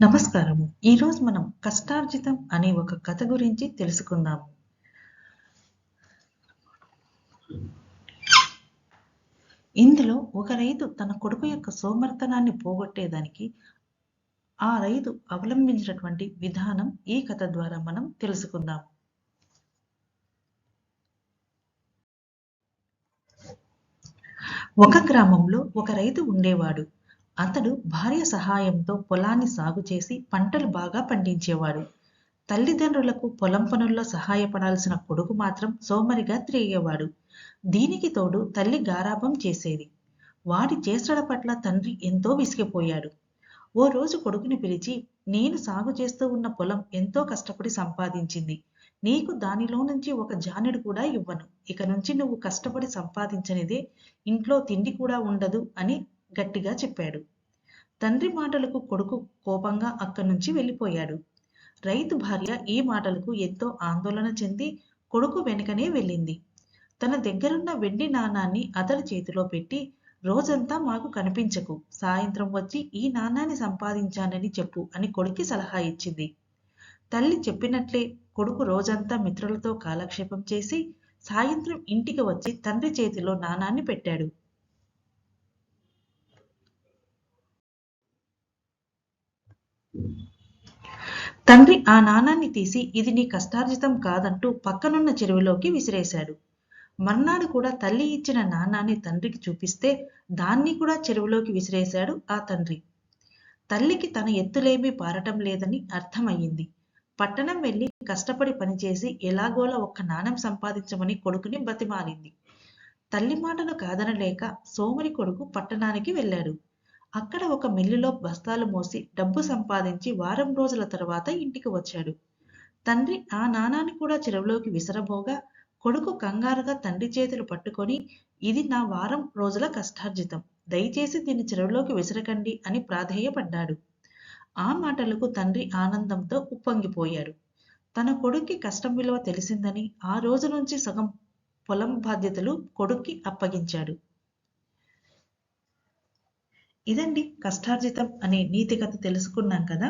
నమస్కారము. ఈరోజు మనం కష్టార్జితం అనే ఒక కథ గురించి తెలుసుకుందాము. ఇందులో ఒక రైతు తన కొడుకు యొక్క సోమర్తనాన్ని పోగొట్టేదానికి ఆ రైతు అవలంబించినటువంటి విధానం ఈ కథ ద్వారా మనం తెలుసుకుందాం. ఒక గ్రామంలో ఒక రైతు ఉండేవాడు. అతడు భార్య సహాయంతో పొలాన్ని సాగు చేసి పంటలు బాగా పండించేవాడు. తల్లిదండ్రులకు పొలం పనుల్లో సహాయపడాల్సిన కొడుకు మాత్రం సోమరిగా తిరిగేవాడు. దీనికి తోడు తల్లి గారాభం చేసేది. వాడి చేష్టల పట్ల తండ్రి ఎంతో విసిగిపోయాడు. ఓ రోజు కొడుకుని పిలిచి నేను సాగు చేస్తూ ఉన్న పొలం ఎంతో కష్టపడి సంపాదించింది. నీకు దానిలో నుంచి ఒక జానెడు కూడా ఇవ్వను. ఇక నుంచి నువ్వు కష్టపడి సంపాదించనిదే. ఇంట్లో తిండి కూడా ఉండదు అని గట్టిగా చెప్పాడు. తండ్రి మాటలకు కొడుకు కోపంగా అక్కడి నుంచి వెళ్ళిపోయాడు. రైతు భార్య ఈ మాటలకు ఎంతో ఆందోళన చెంది కొడుకు వెనుకనే వెళ్ళింది. తన దగ్గరున్న వెండి నాణాన్ని అతడి చేతిలో పెట్టి రోజంతా మాకు కనిపించకు సాయంత్రం వచ్చి ఈ నాణాన్ని సంపాదించానని చెప్పు అని కొడుక్కి సలహా ఇచ్చింది. తల్లి చెప్పినట్లే కొడుకు రోజంతా మిత్రులతో కాలక్షేపం చేసి సాయంత్రం ఇంటికి వచ్చి తండ్రి చేతిలో నాణాన్ని పెట్టాడు. తండ్రి ఆ నాణాన్ని తీసి ఇది నీ కష్టార్జితం కాదంటూ పక్కనున్న చెరువులోకి విసిరేశాడు. మర్నాడు కూడా తల్లి ఇచ్చిన నాణాన్ని తండ్రికి చూపిస్తే దాన్ని కూడా చెరువులోకి విసిరేశాడు ఆ తండ్రి. తల్లికి తన ఎత్తులేమీ పారటం లేదని అర్థమయ్యింది. పట్టణం వెళ్ళి కష్టపడి పనిచేసి ఎలాగోలా ఒక్క నాణం సంపాదించమని కొడుకుని బతిమాలింది. తల్లి మాటను కాదనలేక సోమరి కొడుకు పట్టణానికి వెళ్ళాడు. అక్కడ ఒక మిల్లులో బస్తాలు మోసి డబ్బు సంపాదించి వారం రోజుల తర్వాత ఇంటికి వచ్చాడు. తండ్రి ఆ నాణాన్ని కూడా చెరువులోకి విసరబోగా కొడుకు కంగారుగా తండ్రి చేతులు పట్టుకొని ఇది నా వారం రోజుల కష్టార్జితం. దయచేసి దీన్ని చెరువులోకి విసరకండి అని ప్రాధేయపడ్డాడు. ఆ మాటలకు తండ్రి ఆనందంతో ఉప్పొంగిపోయాడు తన కొడుక్కి కష్టం విలువ తెలిసిందని ఆ రోజు నుంచి సగం పొలం బాధ్యతలు కొడుక్కి అప్పగించాడు. ఇదండి కష్టార్జితం అనే నీతి కథ తెలుసుకున్నాం కదా.